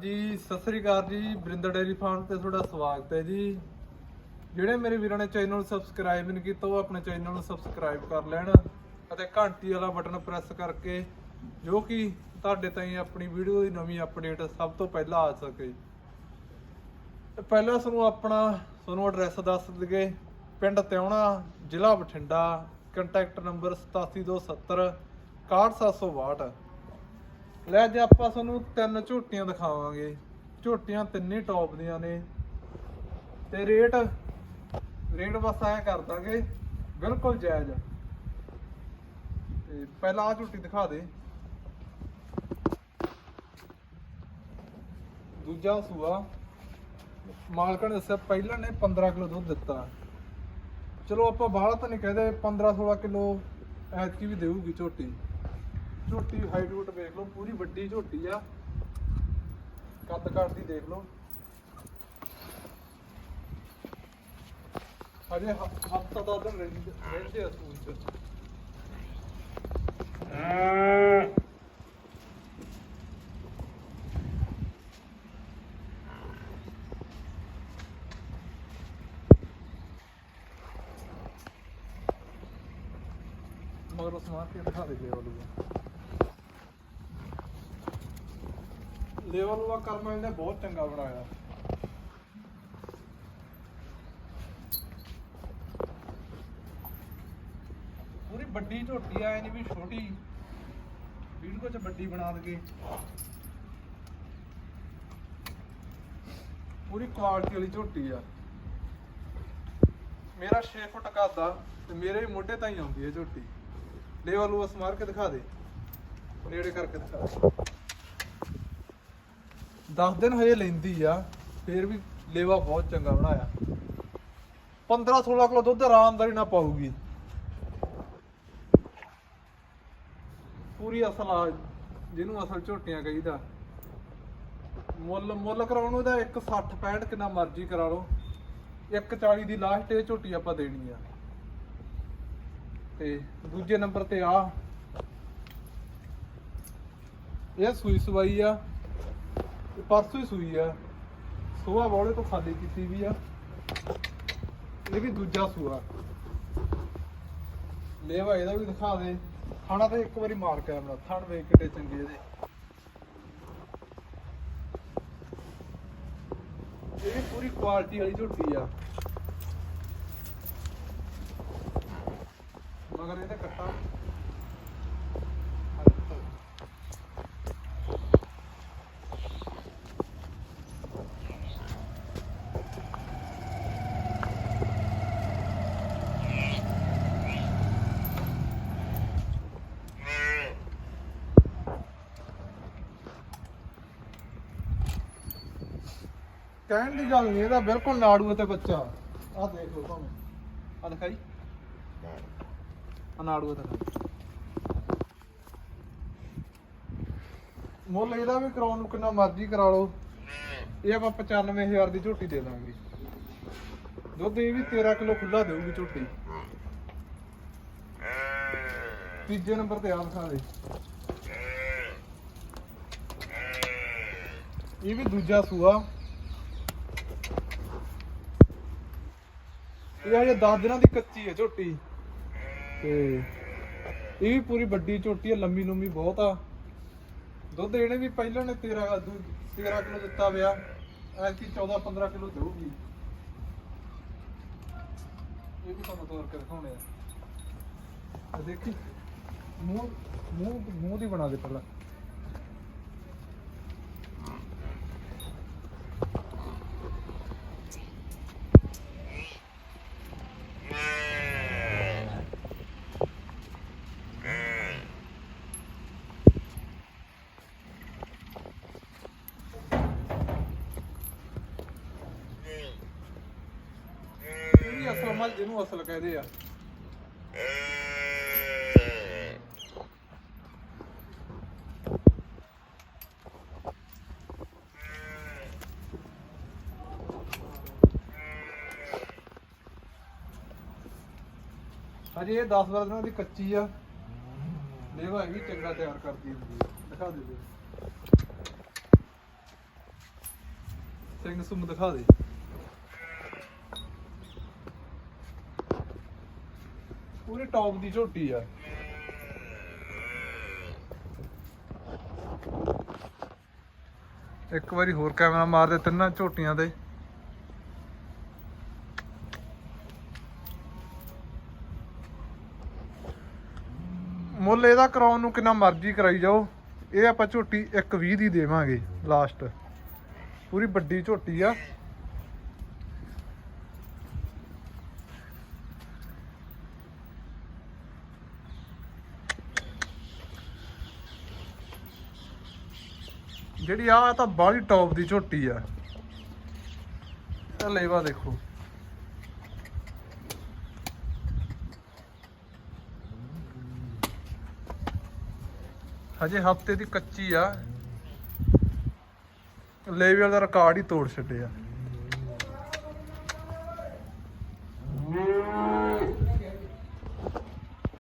ਜੀ, ਸਤਿ ਸ੍ਰੀ ਅਕਾਲ ਜੀ, Barinder dairy farm ਤੇ ਤੁਹਾਡਾ ਸਵਾਗਤ ਹੈ ਜੀ। ਜਿਹੜੇ ਮੇਰੇ ਵੀਰਾਂ ਨੇ ਚੈਨਲ ਨੂੰ ਸਬਸਕ੍ਰਾਈਬ ਨਹੀਂ ਕੀਤਾ, ਉਹ ਆਪਣੇ ਚੈਨਲ ਨੂੰ ਸਬਸਕ੍ਰਾਈਬ ਕਰ ਲੈਣ ਅਤੇ ਘੰਟੀ ਵਾਲਾ ਬਟਨ ਪ੍ਰੈਸ ਕਰਕੇ, ਜੋ ਕਿ ਤੁਹਾਡੇ ਤਾਈਂ ਆਪਣੀ ਵੀਡੀਓ ਦੀ ਨਵੀਂ ਅਪਡੇਟ ਸਭ ਤੋਂ ਪਹਿਲਾਂ ਆ ਸਕੇ। ਪਹਿਲਾਂ ਤੁਹਾਨੂੰ ਆਪਣਾ, ਤੁਹਾਨੂੰ ਐਡਰੈਸ ਦੱਸ ਦਈਏ। ਪਿੰਡ ਤਿਉਣਾ, ਜ਼ਿਲ੍ਹਾ ਬਠਿੰਡਾ ਕੰਟੈਕਟ ਨੰਬਰ 87270 61762 ਲੈ ਜੇ ਆਪਾਂ ਤੁਹਾਨੂੰ ਤਿੰਨ ਝੋਟੀਆਂ ਦਿਖਾਵਾਂਗੇ। ਝੋਟੀਆਂ ਤਿੰਨੇ ਟੌਪ ਦੀਆਂ ਨੇ। ਤੇ ਰੇਟ ਰੇਟ ਬਸ ਐ ਕਰ ਦਾਂਗੇ, ਬਿਲਕੁਲ ਜਾਇਜ਼ ਤੇ ਪਹਿਲਾਂ ਆ ਝੋਟੀ ਦਿਖਾ ਦੇ। ਦੂਜਾ ਸੂਆ ਮਾਲਕਾਂ ਨੇ ਦੱਸਿਆ ਪਹਿਲਾਂ ਨੇ 15 ਕਿਲੋ ਦੁੱਧ ਦਿੱਤਾ। ਚਲੋ ਆਪਾਂ ਬਾਹਲਾ ਤਾਂ ਨਹੀਂ ਕਹਦੇ 15 16 ਕਿਲੋ ਐਤਕੀ ਵੀ ਦੇਊਗੀ ਝੋਟੀ। ਝੋਟੀ ਹਾਈਟ ਹੂਟ ਵੇਖ ਲਓ, ਪੂਰੀ ਵੱਡੀ ਝੋਟੀ ਆ। ਕੱਦ ਕੱਦ ਦੀ ਦੇਖ ਲਓ। ਹਜੇ ਹਫ਼ਤਾ ਦਾ ਦਿਨ ਰਹਿੰਦੇ ਆ ਸਕੂਲ ਚ। ਮਗਰ ਉਸ ਮਾਰ ਕੇ ਦਿਖਾ ਦੇ ਲੈਵਲ ਉਹ ਲੈਵਲ ਉਹ ਕਰਮਾ ਇਹਨੇ ਬਹੁਤ ਚੰਗਾ ਬਣਾਇਆ। ਪੂਰੀ ਵੱਡੀ ਝੋਟੀ ਆ ਨਹੀਂ ਵੀ ਛੋਟੀ। ਵੀਡੀਓ ਚ ਵੱਡੀ ਬਣਾ ਦਗੇ ਪੂਰੀ ਕੁਆਲਿਟੀ ਵਾਲੀ ਝੋਟੀ ਆ। ਮੇਰਾ 6 ਫੁੱਟ ਕੱਦ ਤੇ ਮੇਰੇ ਵੀ ਮੋਢੇ ਤਾਈਂ ਆਉਂਦੀ ਹੈ ਝੋਟੀ। ਲੈਵਲ ਉਹ ਮਾਰ ਕੇ ਦਿਖਾ ਦੇ। ਨੇੜੇ ਕਰਕੇ ਦਿਖਾ ਦੇ। 10 ਦਿਨ ਹਜੇ ਲੈਂਦੀ ਆ, ਫੇਰ ਵੀ ਲੇਵਾ ਬਹੁਤ ਚੰਗਾ ਬਣਾਇਆ। 15 16 ਕਿਲੋ ਦੁੱਧ ਆਰਾਮਦਾਰੀ ਨਾਲ ਪਾਊਗੀ। ਪੂਰੀ ਅਸਲ ਆ, ਜਿਹਨੂੰ ਅਸਲ ਝੋਟੀਆਂ ਕਹੀਦਾ। ਮੁੱਲ ਮੁੱਲ ਕਰਾਉਣ ਨੂੰ ਇਹਦਾ 160 65 ਕਿੰਨਾ ਮਰਜ਼ੀ ਕਰਾ ਲਓ। 140 ਦੀ ਲਾਸਟ ਇਹ ਝੋਟੀ ਆਪਾਂ ਦੇਣੀ ਆ। ਤੇ ਦੂਜੇ ਨੰਬਰ ਤੇ ਆ। ਇਹ ਸੂਈ ਸਵਾਈ ਆ। ਪਰਸੋਂ ਹੀ ਸੂਈ ਆ। ਸੂਆ ਬੋਲੇ ਤੋਂ ਖਾਲੀ ਕੀਤੀ ਵੀ ਆ। ਇਹ ਵੀ ਦੂਜਾ ਸੂਆ। ਲੇਵਾ ਇਹਦਾ ਵੀ ਦਿਖਾ ਦੇ। ਖਾਣਾ ਤਾਂ ਇੱਕ ਵਾਰੀ ਮਾਰ ਕੇ ਆਉਣਾ ਥਣ ਵੇਖ ਕਿੱਡੇ ਚੰਗੇ ਇਹਦੇ। ਇਹ ਵੀ ਪੂਰੀ ਕੁਆਲਿਟੀ ਵਾਲੀ ਝੋਟੀ ਆ। ਮਗਰ ਇਹਦਾ ਕੱਟਾ ਕਹਿਣ ਦੀ ਗੱਲ ਨਹੀਂ, ਇਹਦਾ ਬਿਲਕੁਲ ਨਾੜੂ ਤੇ ਬੱਚਾ। ਆਹ ਦੇਖ ਲਓ ਭਾਵੇਂ ਆ ਦਿਖਾਈ। ਆ ਨਾੜੂ ਤੇ ਮੁੱਲ ਇਹਦਾ ਵੀ ਕਰਾਉਣ ਨੂੰ ਕਿੰਨਾ ਮਰਜ਼ੀ ਕਰਾ ਲਓ। ਇਹ ਆਪਾਂ 95000 ਦੀ ਝੋਟੀ ਦੇ ਦਾਂਗੇ। ਦੁੱਧ ਇਹ ਵੀ 13 ਕਿਲੋ ਖੁੱਲਾ ਦੇਊਗੀ ਝੋਟੀ। ਤੀਜੇ ਨੰਬਰ ਤੇ ਆ ਦਿਖਾ ਦੇ। ਇਹ ਵੀ ਦੂਜਾ ਸੂਆ। ਇਹ ਹਜੇ 10 ਦਿਨਾਂ ਦੀ ਕੱਚੀ ਹੈ ਝੋਟੀ। ਤੇ ਇਹ ਵੀ ਪੂਰੀ ਵੱਡੀ ਝੋਟੀ ਹੈ ਲੰਮੀ ਲੰਮੀ ਬਹੁਤ ਆ। ਦੁੱਧ ਇਹਨੇ ਵੀ ਪਹਿਲਾਂ ਨੇ 13 ਦੂ- 13 ਕਿਲੋ ਦਿੱਤਾ ਪਿਆ। ਐਤਕੀ 14 15 ਕਿਲੋ ਦੇਊਗੀ। ਇਹ ਵੀ ਤੁਹਾਨੂੰ ਤੋਰ ਕੇ ਦਿਖਾਉਣੇ ਆ। ਦੇਖੀ, ਮੂੰਹ ਮੂੰਹ ਮੂੰਹ ਦੀ ਬਣਾ ਦੇ ਪਹਿਲਾਂ ਇਹ ਵੀ ਅਸਲ ਮਲ ਜਿਹਨੂੰ ਅਸਲ ਕਹਦੇ ਆ। ਹਜੇ ਇਹ 10 12 ਦਿਨਾਂ ਦੀ ਕੱਚੀ ਆ। ਲੇਵਾ ਇਹ ਵੀ ਚੰਗਾ ਤਿਆਰ ਕਰਦੀ ਹੁੰਦੀ ਆ। ਦਿਖਾ ਦੇ ਦਿਓ ਸਿੰਘ ਸੁਮ ਦਿਖਾ ਦੇ। ਪੂਰੀ ਟੌਪ ਦੀ ਝੋਟੀ ਆ। ਇੱਕ ਵਾਰੀ ਹੋਰ ਕੈਮਰਾ ਮਾਰ ਦੇ ਤਿੰਨਾਂ ਝੋਟੀਆਂ ਤੇ ਮੁੱਲ ਇਹਦਾ ਕਰਾਉਣ ਨੂੰ ਕਿੰਨਾ ਮਰਜ਼ੀ ਕਰਾਈ ਜਾਓ। ਇਹ ਆਪਾਂ ਝੋਟੀ 120 ਦੀ ਦੇਵਾਂਗੇ ਲਾਸਟ ਪੂਰੀ ਵੱਡੀ ਝੋਟੀ ਆ। ਜਿਹੜੀ ਆ ਤਾਂ ਬਾਹਲੀ ਟੌਪ ਦੀ ਝੋਟੀ ਆ। ਇਹ ਲੇਵਾ ਦੇਖੋ। ਹਜੇ ਹਫ਼ਤੇ ਦੀ ਕੱਚੀ ਆ। ਲੇਵਲ ਦਾ ਰਿਕਾਰਡ ਹੀ ਤੋੜ ਛੱਡਿਆ